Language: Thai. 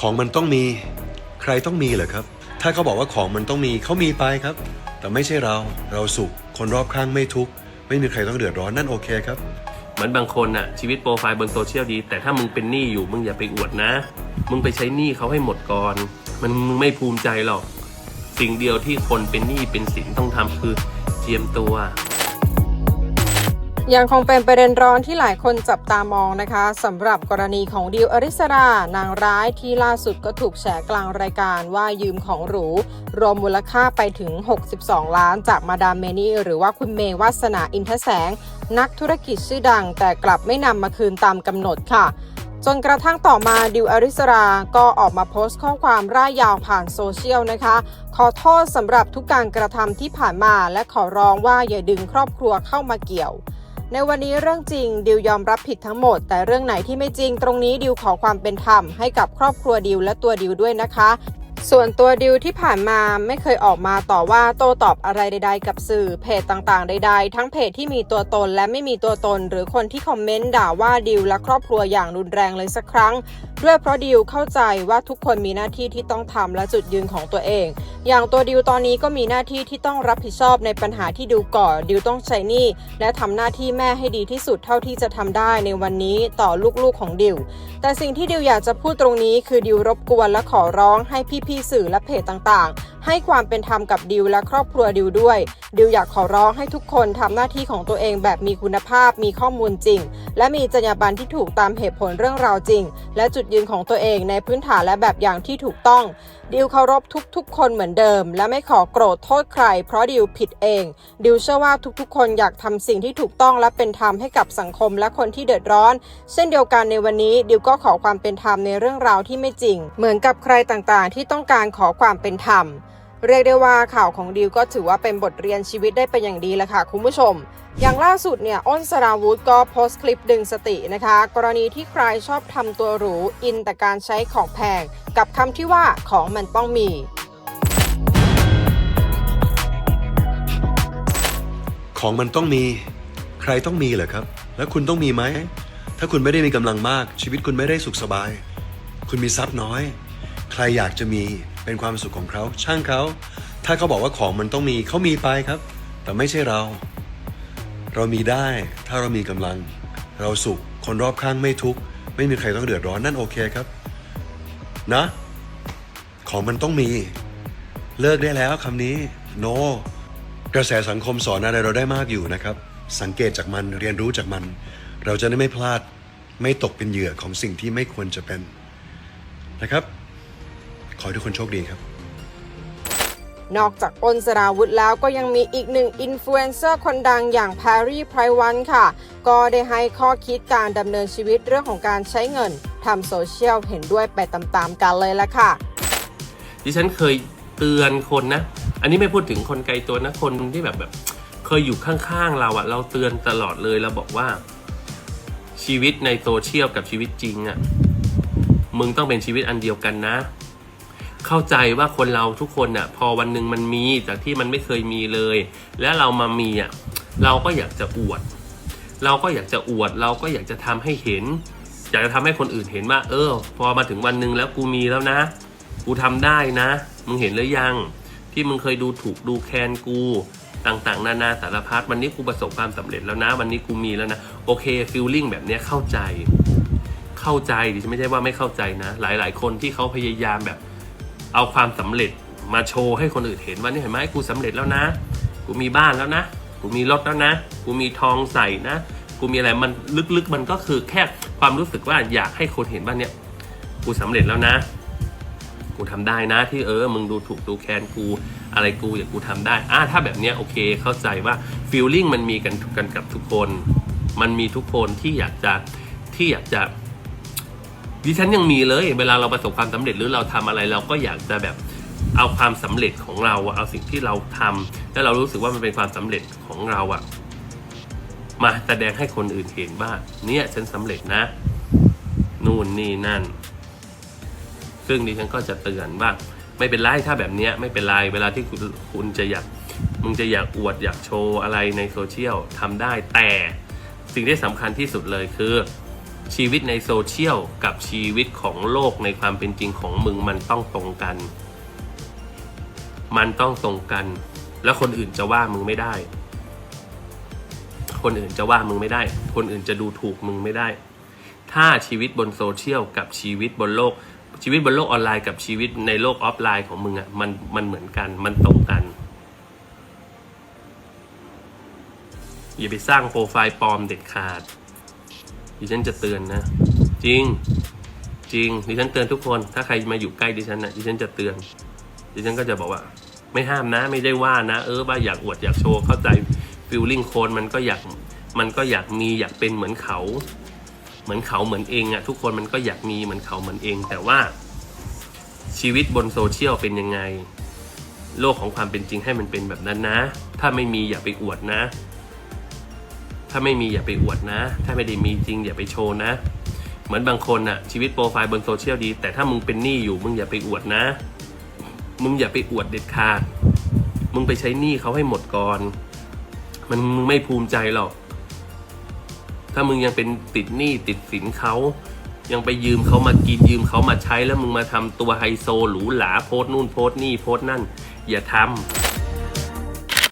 ของมันต้องมีใครต้องมีเหรอครับ ถ้าเขาบอกว่าของมันต้องมีเขามีไปครับ แต่ไม่ใช่เราเราสุข คนรอบข้างไม่ทุกข์ไม่มีใครต้องเดือดร้อนนั่นโอเคครับ เหมือนบางคนอะชีวิตโปรไฟล์บนโซเชียลดี แต่ถ้ามึงเป็นหนี้อยู่มึงอย่าไปอวดนะ มึงไปใช้หนี้เขาให้หมดก่อน มันมึงไม่ภูมิใจหรอก สิ่งเดียวที่คนเป็นหนี้เป็นสินต้องทำคือเจียมตัว ยังคงเป็นประเด็นร้อนที่หลายคนจับตามองนะคะสำหรับกรณีของดิวอริสรานางร้ายที่ล่าสุดก็ถูกแฉกลางรายการว่ายืมของหรู รวมมูลค่าไปถึง 62 ล้านจากมาดามเมนี่หรือว่าคุณเมย์วัสนาอินทแสง นักธุรกิจชื่อดัง แต่กลับไม่นำมาคืนตามกำหนดค่ะจนกระทั่งต่อมาดิวอริสรา ก็ออกมาโพสต์ข้อความร่ายยาวผ่านโซเชียลนะคะ ขอโทษสำหรับทุกการกระทำที่ผ่านมาและขอร้องว่าอย่าดึงครอบครัวเข้ามาเกี่ยว ในวันนี้เรื่องจริงดิวยอมรับผิดทั้งหมด แต่เรื่องไหนที่ไม่จริงตรงนี้ดิวขอความเป็นธรรมให้กับครอบครัวดิวและตัวดิวด้วยนะคะ ส่วนตัวดิวที่ผ่านมาไม่เคยออกมาต่อว่าโต้ตอบอะไรใด ๆ กับสื่อเพจต่างๆ ใด ๆ ทั้งเพจที่มีตัวตนและไม่มีตัวตน หรือคนที่คอมเมนต์ด่าว่าดิวและครอบครัวอย่างรุนแรงเลยสักครั้ง ด้วยเพราะดิวเข้าใจว่าทุกคนมีหน้าที่ที่ต้องทำและจุดยืนของตัวเอง อย่างตัวดิวตอนนี้ก็มีหน้าที่ที่ต้องรับผิดชอบในปัญหาที่ดิวก่อดิวต้องใช้หนี้และทำหน้าที่แม่ให้ดีที่สุดเท่าที่จะทำได้ในวันนี้ต่อลูกๆของดิวแต่สิ่งที่ดิวอยากจะพูดตรงนี้คือดิวรบกวนและขอร้องให้พี่สื่อและเพจต่าง ให้ความเป็นธรรมกับดิวและครอบครัวดิวด้วย ดิวอยากขอร้องให้ทุกคนทำหน้าที่ของตัวเองแบบมีคุณภาพ มีข้อมูลจริง และมีจรรยาบรรณที่ถูกตามเหตุผลเรื่องราวจริง และจุดยืนของตัวเองในพื้นฐานและแบบอย่างที่ถูกต้อง ดิวเคารพทุกๆ คนเหมือนเดิม และไม่ขอโกรธโทษใคร เพราะดิวผิดเอง ดิวเชื่อว่าทุกๆ คนอยากทำสิ่งที่ถูกต้องและเป็นธรรมให้กับสังคมและคนที่เดือดร้อน เช่นเดียวกันในวันนี้ ดิวก็ขอความเป็นธรรมในเรื่องราวที่ไม่จริง เหมือนกับใครต่างๆ ที่ต้องการขอความเป็นธรรม เรียกได้ว่าข่าวของดิวก็ถือว่าเป็นบทเรียนชีวิตได้เป็นอย่างดีแล้วค่ะคุณผู้ชม อย่างล่าสุดเนี่ยอ้นสราวุธก็โพสต์คลิปดึงสตินะคะ กรณีที่ใครชอบทำตัวหรู อินแต่การใช้ของแพง กับคำที่ว่าของมันต้องมีของมันต้องมีใครต้องมีเหรอครับ แล้วคุณต้องมีไหม ถ้าคุณไม่ได้มีกำลังมาก ชีวิตคุณไม่ได้สุขสบาย คุณมีทรัพย์น้อย ใครอยากจะมี เป็นความสุขของเขาช่างเขาถ้าเขาบอกว่าของมันต้องมีเขามีไปครับ แต่ไม่ใช่เรา เรามีได้ถ้าเรามีกำลัง เราสุขคนรอบข้างไม่ทุกข์ไม่มีใครต้องเดือดร้อนนั่นโอเคครับ นะ ของมันต้องมี เลิกได้แล้วคำนี้ no กระแสสังคมสอนอะไรเราได้มากอยู่นะครับ สังเกตจากมันเรียนรู้จากมัน เราจะได้ไม่พลาดไม่ตกเป็นเหยื่อของสิ่งที่ไม่ควรจะเป็นนะครับ ขอให้ทุกคนโชคดีครับ นอกจากอ้นสราวุธแล้วก็ยังมีอีกหนึ่งอินฟลูเอนเซอร์คนดังอย่างแพรรี่ไพรวันค่ะ ก็ได้ให้ข้อคิดการดำเนินชีวิตเรื่องของการใช้เงินทำโซเชียลเห็นด้วยไปตามๆกันเลยละค่ะ ดิฉันเคยเตือนคนนะ อันนี้ไม่พูดถึงคนไกลตัวนะ คนที่แบบแบบเคยอยู่ข้างๆเราอะเราเตือนตลอดเลยเราบอกว่าชีวิตในโซเชียลกับชีวิตจริงอะมึงต้องเป็นชีวิตอันเดียวกันนะ เข้าใจว่าคนเราทุกคนอะพอวันหนึ่งมันมีจากที่มันไม่เคยมีเลย แล้วเรามามีอะเราก็อยากจะอวด เราก็อยากจะอวด เราก็อยากจะทำให้เห็น อยากจะทำให้คนอื่นเห็นว่า เออ พอมาถึงวันหนึ่งแล้วกูมีแล้วนะ กูทำได้นะ มึงเห็นหรือยัง ที่มึงเคยดูถูกดูแคลนกูต่างๆ นานาสารพัดวันนี้กูประสบความสำเร็จแล้วนะ วันนี้กูมีแล้วนะโอเคฟีลลิ่งแบบเนี้ยเข้าใจ เข้าใจดิฉันไม่ใช่ว่าไม่เข้าใจนะ หลายๆ คนที่เขาพยายามแบบ เอาความสำเร็จมาโชว์ให้คนอื่นเห็นว่านี่เห็นไหมกูสำเร็จแล้วนะ กูมีบ้านแล้วนะ กูมีรถแล้วนะ กูมีทองใส่นะ กูมีอะไรมันลึกๆมันก็คือแค่ความรู้สึกว่าอยากให้คนเห็นว่าเนี่ยกูสำเร็จแล้วนะ กูทำได้นะที่เออ มึงดูถูกดูแคลนกูอะไรกูอย่างกูทำได้อ่าถ้าแบบเนี้ยโอเคเข้าใจว่าฟีลลิ่งมันมีกันกันกับทุกคน มันมีทุกคนที่อยากจะที่อยากจะ ดิฉันยังมีเลย เวลาเราประสบความสำเร็จหรือเราทำอะไรเราก็อยากจะแบบเอาความสำเร็จของเราเอาสิ่งที่เราทำแล้วเรารู้สึกว่ามันเป็นความสำเร็จของเราอะมาแสดงให้คนอื่นเห็นว่าเนี่ยฉันสำเร็จนะ นู่นนี่นั่น ซึ่งดิฉันก็จะเตือนว่าไม่เป็นไรถ้าแบบเนี้ยไม่เป็นไรเวลาที่คุณคุณจะอยากมึงจะอยากอวดอยากโชว์อะไรในโซเชียลทำได้แต่สิ่งที่สำคัญที่สุดเลยคือ ชีวิตในโซเชียลกับชีวิตของโลกในความเป็นจริงของมึงมันต้องตรงกัน มันต้องตรงกัน แล้วคนอื่นจะว่ามึงไม่ได้ คนอื่นจะว่ามึงไม่ได้ คนอื่นจะดูถูกมึงไม่ได้ ถ้าชีวิตบนโซเชียลกับชีวิตบนโลก ชีวิตบนโลกออนไลน์กับชีวิตในโลกออฟไลน์ของมึงอะ่ะมันมันเหมือนกันมันตรงกันอย่าไปสร้างโปรไฟล์ปลอมเด็ดขาด ดิฉันจะเตือนนะ จริง จริง ดิฉันเตือนทุกคน ถ้าใครมาอยู่ใกล้ดิฉันนะดิฉันจะเตือน ดิฉันก็จะบอกว่า ไม่ห้ามนะ ไม่ได้ว่านะ เออว่าอยากอวดอยากโชว์ เข้าใจฟิลลิ่งโคนมันก็อยาก มันก็อยากมีอยากเป็นเหมือนเขา เหมือนเขาเหมือนเองอะทุกคนมันก็อยากมีเหมือนเขาเหมือนเอง แต่ว่าชีวิตบนโซเชียลเป็นยังไง โลกของความเป็นจริงให้มันเป็นแบบนั้นนะ ถ้าไม่มีอย่าไปอวดนะ ถ้าไม่มีอย่าไปอวดนะ ถ้าไม่ได้มีจริงอย่าไปโชว์นะ เหมือนบางคนอะชีวิตโปรไฟล์บนโซเชียลดี แต่ถ้ามึงเป็นหนี้อยู่มึงอย่าไปอวดนะ มึงอย่าไปอวดเด็ดขาด มึงไปใช้หนี้เขาให้หมดก่อน มันมึงไม่ภูมิใจหรอก ถ้ามึงยังเป็นติดหนี้ติดสินเขายังไปยืมเขามากินยืมเขามาใช้แล้วมึงมาทำตัวไฮโซหรูหราโพสนู่นโพสนี่โพสนั่น อย่าทำ